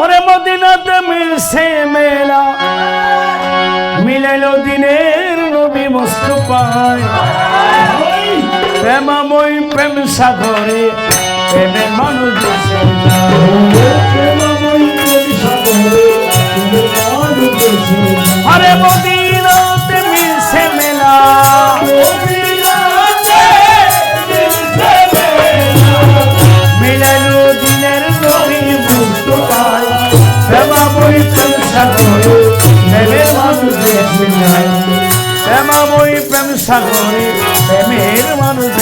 ওরে মদিনাতে মিলছে মেলা। মিলাইলো দিনের নবী মুস্তফায়। প্রেমাময় প্রেম সাগরে প্রেমের মানুষ মানুষ দেশে যায় প্রেম সাগরে প্রেমের মানুষ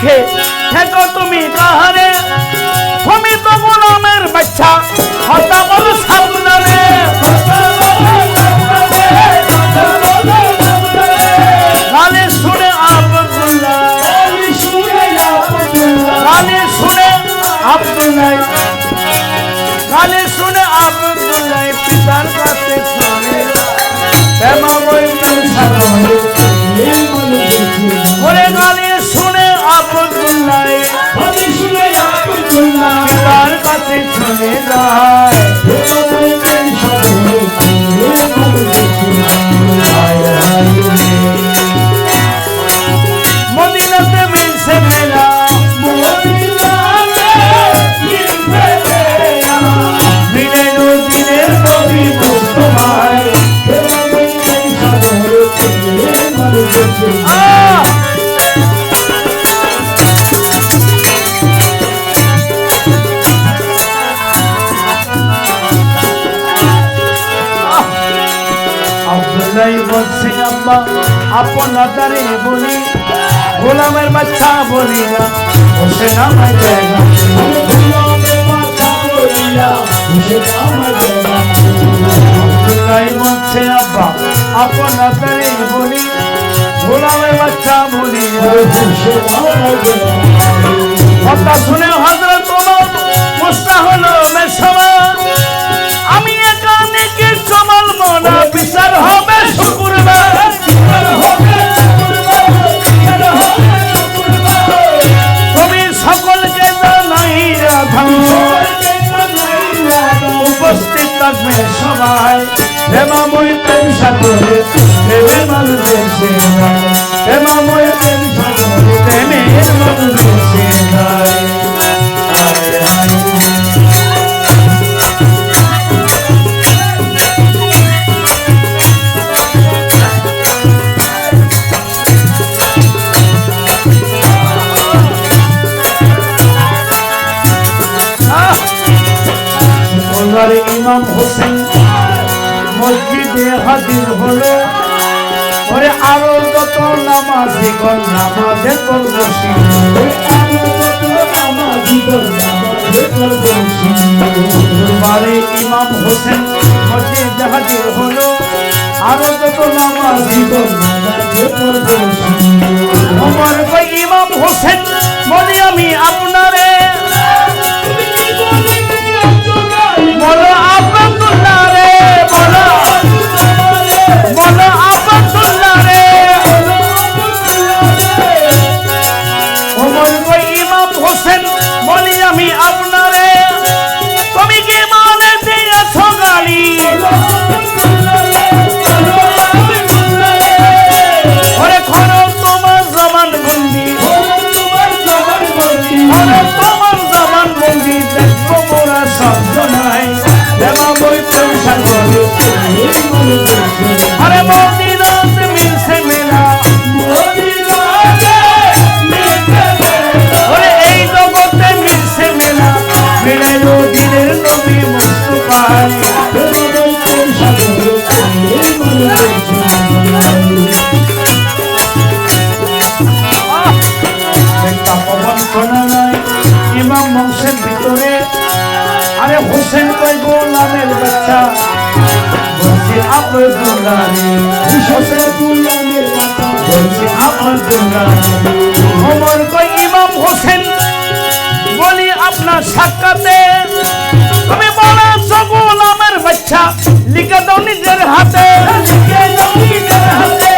আবদুল্লাহকে থেকো তুমি Ah. আব্দুল্লাহ বলছে আব্বা, আপন আদারে বলি, গোলামের বাচ্চা বলি না, বসে নামাই জায়গা। আব্বা, আপন আদারে বলি, গোলামের বাচ্চা বলি না। উপস্থিত থাকবে সবাই। হেমাময় প্রেম সাগরে প্রেমে মানুষের সেবায় হেমাময় প্রেম সাগরে, প্রেমে মানুষের সেবায় ওনার ইমাম হোসেন মসজিদে হাজির হলো। ওরে আরও যত নামাজি গণ নামাজে কোন বসি বারে ইমাম হোসেন মসজিদে হাজির হলো। আরও যত নামাজি গণ আমার কই ইমাম হোসেন, বলি আমি আপনারে। মাংসের ভিতরে। আরে হোসেন কই গোলামের বাচ্চা। বলছি, আপনার দুর্গানি হোসেন গোলামের বাচ্চা। বলছি, আপনার দুর্গানি ওমর কই ইমাম হোসেন, বলি আপনার সাক্ষাতে। তুমি বলেছ গোলামের বাচ্চা, লিখে দাও নিজের হাতে। লিখে দাও নিজের হাতে।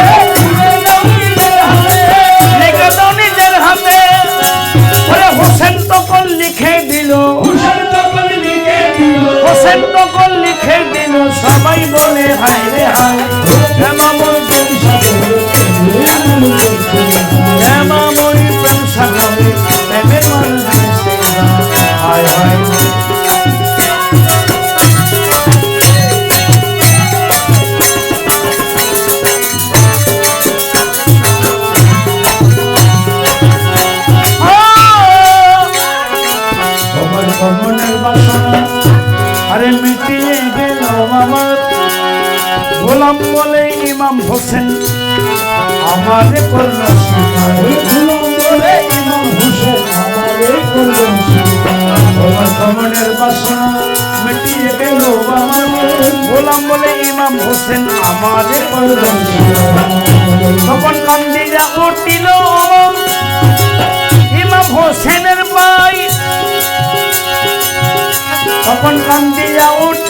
লিখে দিল সবাই বলে হায় রে গোলাম বলে ইমাম হোসেন আমারে করল। গোলাম বলে ইমাম হোসেন আমারে বাসনা মিটিয়ে গেল গোলাম বলে ইমাম হোসেন আমারে করল স্বীকার। তখন কান্দিরা উঠিল ইমাম হোসেনের ভাই তখন কান্দিয়া উঠিল